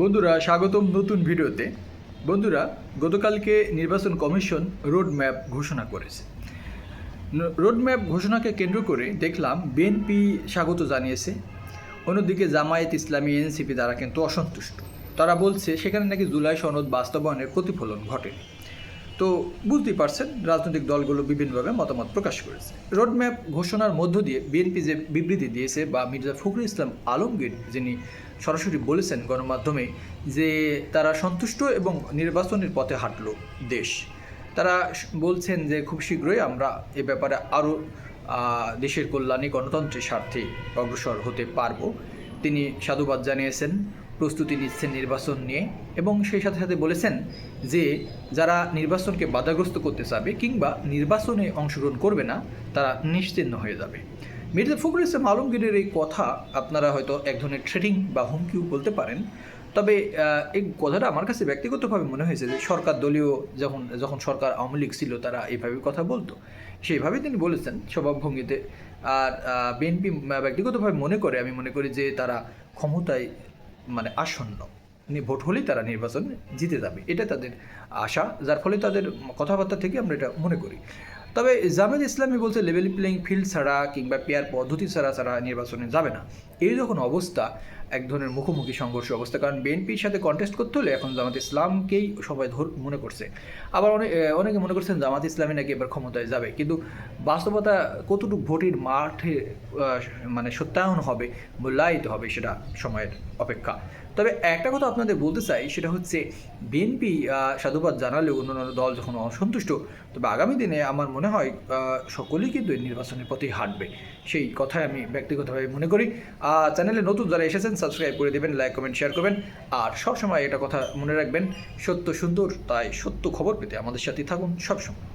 বন্ধুরা, স্বাগতম নতুন ভিডিওতে। বন্ধুরা, গতকালকে নির্বাচন কমিশন রোড ম্যাপ ঘোষণা করেছে। রোড ম্যাপ ঘোষণাকে কেন্দ্র করে দেখলাম বিএনপি স্বাগত জানিয়েছে। অন্যদিকে জামায়াত ইসলামী এনসিপি দ্বারা কিন্তু অসন্তুষ্ট। তারা বলছে, সেখানে নাকি জুলাই সনদ বাস্তবায়নের প্রতিফলন ঘটেনি। তো বুঝতেই পারছেন, রাজনৈতিক দলগুলো বিভিন্নভাবে মতামত প্রকাশ করেছে। রোডম্যাপ ঘোষণার মধ্য দিয়ে বিএনপি যে বিবৃতি দিয়েছে বা মির্জা ফখরুল ইসলাম আলমগীর যিনি সরাসরি বলেছেন গণমাধ্যমে যে তারা সন্তুষ্ট এবং নির্বাচনের পথে হাঁটল দেশ। তারা বলছেন যে খুব শীঘ্রই আমরা এ ব্যাপারে আরও দেশের কল্যাণে গণতন্ত্রের স্বার্থে অগ্রসর হতে পারব। তিনি সাধুবাদ জানিয়েছেন। প্রস্তুতি নিচ্ছেন নির্বাচন নিয়ে এবং সেই সাথে সাথে বলেছেন যে যারা নির্বাচনকে বাধাগ্রস্ত করতে চাবে কিংবা নির্বাচনে অংশগ্রহণ করবে না, তারা নিশ্চিহ্ন হয়ে যাবে। মির্জা ফখরুল ইসলাম আলমগীরের এই কথা আপনারা হয়তো এক ধরনের ট্রেডিং বা হুমকিও বলতে পারেন। তবে এই কথাটা আমার কাছে ব্যক্তিগতভাবে মনে হয়েছে যে সরকার দলীয় যখন যখন সরকার আওয়ামী লীগ ছিল, তারা এইভাবে কথা বলতো। সেইভাবে তিনি বলেছেন স্বভাবভঙ্গিতে। আর বিএনপি ব্যক্তিগতভাবে মনে করে, আমি মনে করি যে তারা ক্ষমতায় মানে আসন্ন। নি- ভোট হলেই তারা নির্বাচন জিতে যাবে। এটা তাদের আশা, যার ফলে তাদের কথাবার্তা থেকে আমরা এটা মনে করি। তবে জামায়াত ইসলামী বলছে লেভেল প্লেইং ফিল্ড ছাড়া কিংবা পেয়ার পদ্ধতি ছাড়া ছাড়া নির্বাচনে যাবে না। এই যখন অবস্থা, এক ধরনের মুখোমুখি সংঘর্ষ অবস্থা। কারণ বিএনপির সাথে কন্টেস্ট করতে হলে এখন জামাত ইসলামকেই সবাই ধর, মনে করছে। আবার অনেক অনেকে মনে করছেন জামাত ইসলামী নাকি এবার ক্ষমতায় যাবে। কিন্তু বাস্তবতা কতটুকু ভোটের মাঠে মানে সত্যায়ন হবে, মূল্যায়িত হবে সেটা সময়ের অপেক্ষা। তবে একটা কথা আপনাদের বলতে চাই, সেটা হচ্ছে বিএনপি সাধুবাদ জানালেও অন্যান্য দল যখন অসন্তুষ্ট, তবে আগামী দিনে আমার মনে হয় সকলেই কিন্তু নির্বাচনের পথে হাঁটবে। সেই কথাই আমি ব্যক্তিগতভাবে মনে করি। চ্যানেলে নতুন যারা এসেছেন সাবস্ক্রাইব করে দেবেন লাইক কমেন্ট শেয়ার করবেন। আর সবসময় এটা কথা মনে রাখবেন, সত্য সুন্দর, তাই সত্য খবর পেতে আমাদের সাথে থাকুন সবসময়।